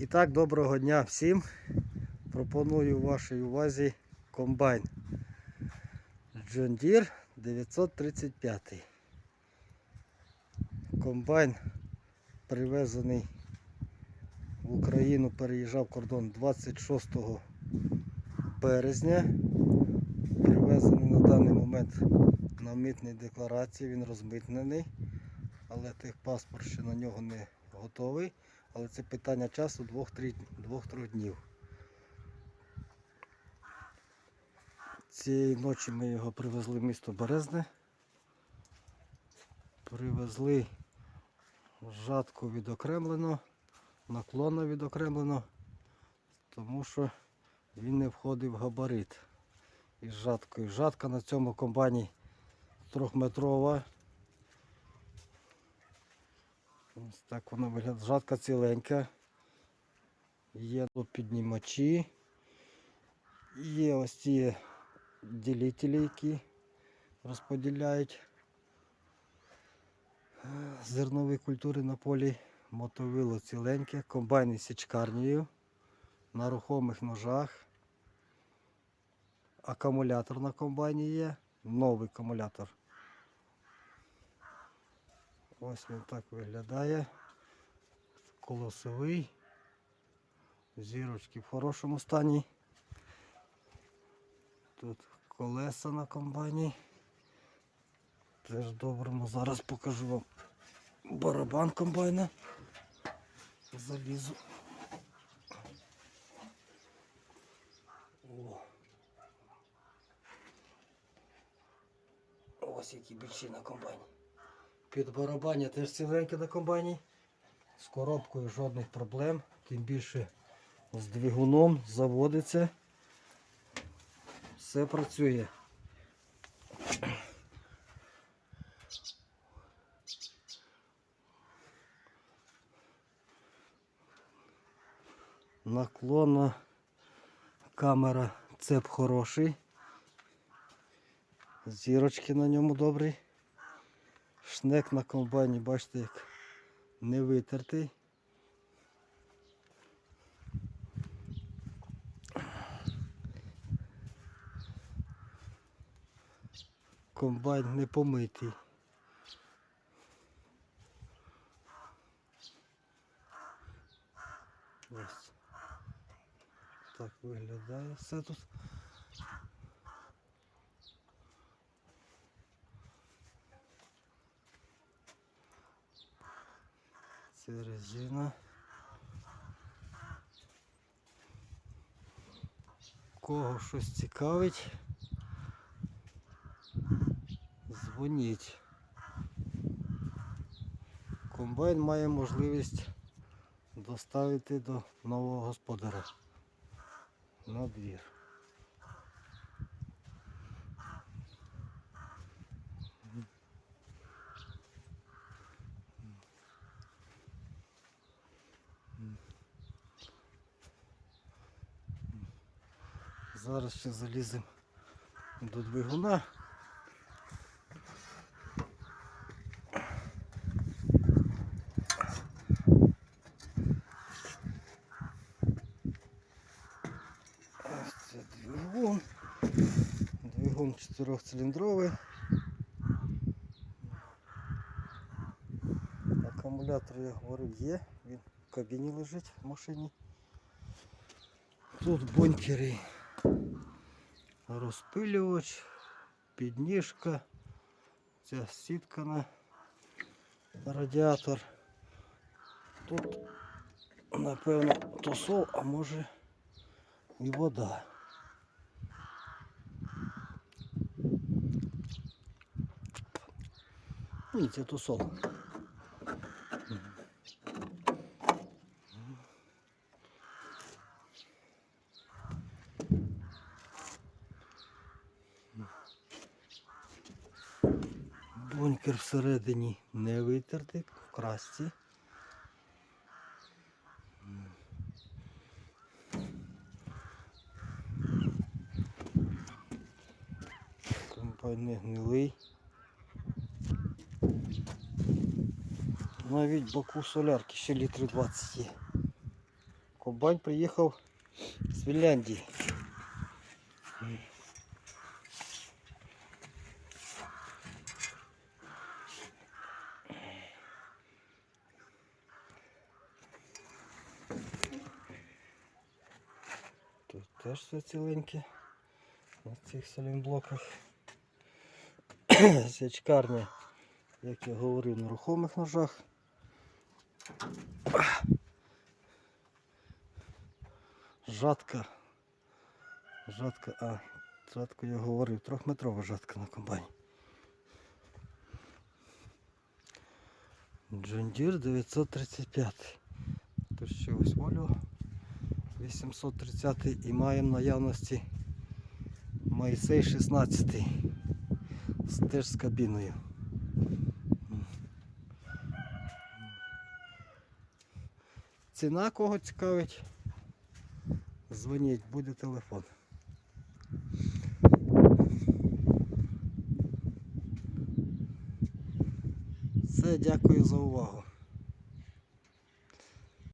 І так, доброго дня всім. Пропоную вашій увазі комбайн John Deere 935. Комбайн привезений в Україну, переїжджав кордон 26 березня. Привезений на даний момент на митній декларації, він розмитнений, але техпаспорт ще на нього не готовий. Але це питання часу 2-3 днів. Цієї ночі ми його привезли в місто Березне. Привезли жатку відокремлено, наклонно відокремлено, тому що він не входив в габарит із жаткою. Жатка на цьому комбайні трьохметрова. Ось так вона виглядає. Жатка ціленька. Є піднімачі. Є ось ці ділителі, які розподіляють е, зернові культури на полі. Мотовило ціленьке, комбайн із січкарнею, на рухомих ножах. Акумулятор на комбайні є, новий акумулятор. Ось він так виглядає. Колосовий. Зірочки в хорошому стані. Тут колеса на комбайні. Теж доброму. Зараз покажу вам барабан комбайна. Залізу. Ось які більші на комбайні. Під барабання теж ціленьке на комбайні. З коробкою жодних проблем. Тим більше з двигуном заводиться. Все працює. Наклонна камера цеп хороший. Зірочки на ньому добрі. Шнек на комбайні, бачите, як не витертий. Комбайн не помитий. Ось. Так виглядає все тут. Це резина. Кого щось цікавить, дзвоніть. Комбайн має можливість доставити до нового господаря на двір. Зараз ще заліземо до двигуна. Ось це двигун. Двигун чотирьохциліндровий. Акумулятор, я говорив, є, він в кабіні лежить в машині. Тут бункери Розпилювач, підніжка, ця сітка на радіатор. Тут, напевно, тосол, а може і вода. Ні, це тосол. Бункер всередині не витертий, в красці. Комбайн не гнилий. Навіть боку солярки ще літрів 20 є. Комбайн приїхав з Фінляндії. Тут теж все ціленьке на цих салінблоках. Сячкарня, як я говорив, на рухомих ножах. Жатка. Жатка, а, жатку я говорив, трьохметрова жатка на комбайні. Джондір 935. Тут ще ось волю 830 і маємо наявності Моїсей 16. З- Теж з кабіною. Ціна кого цікавить? Дзвоніть, буде телефон. Все, дякую за увагу.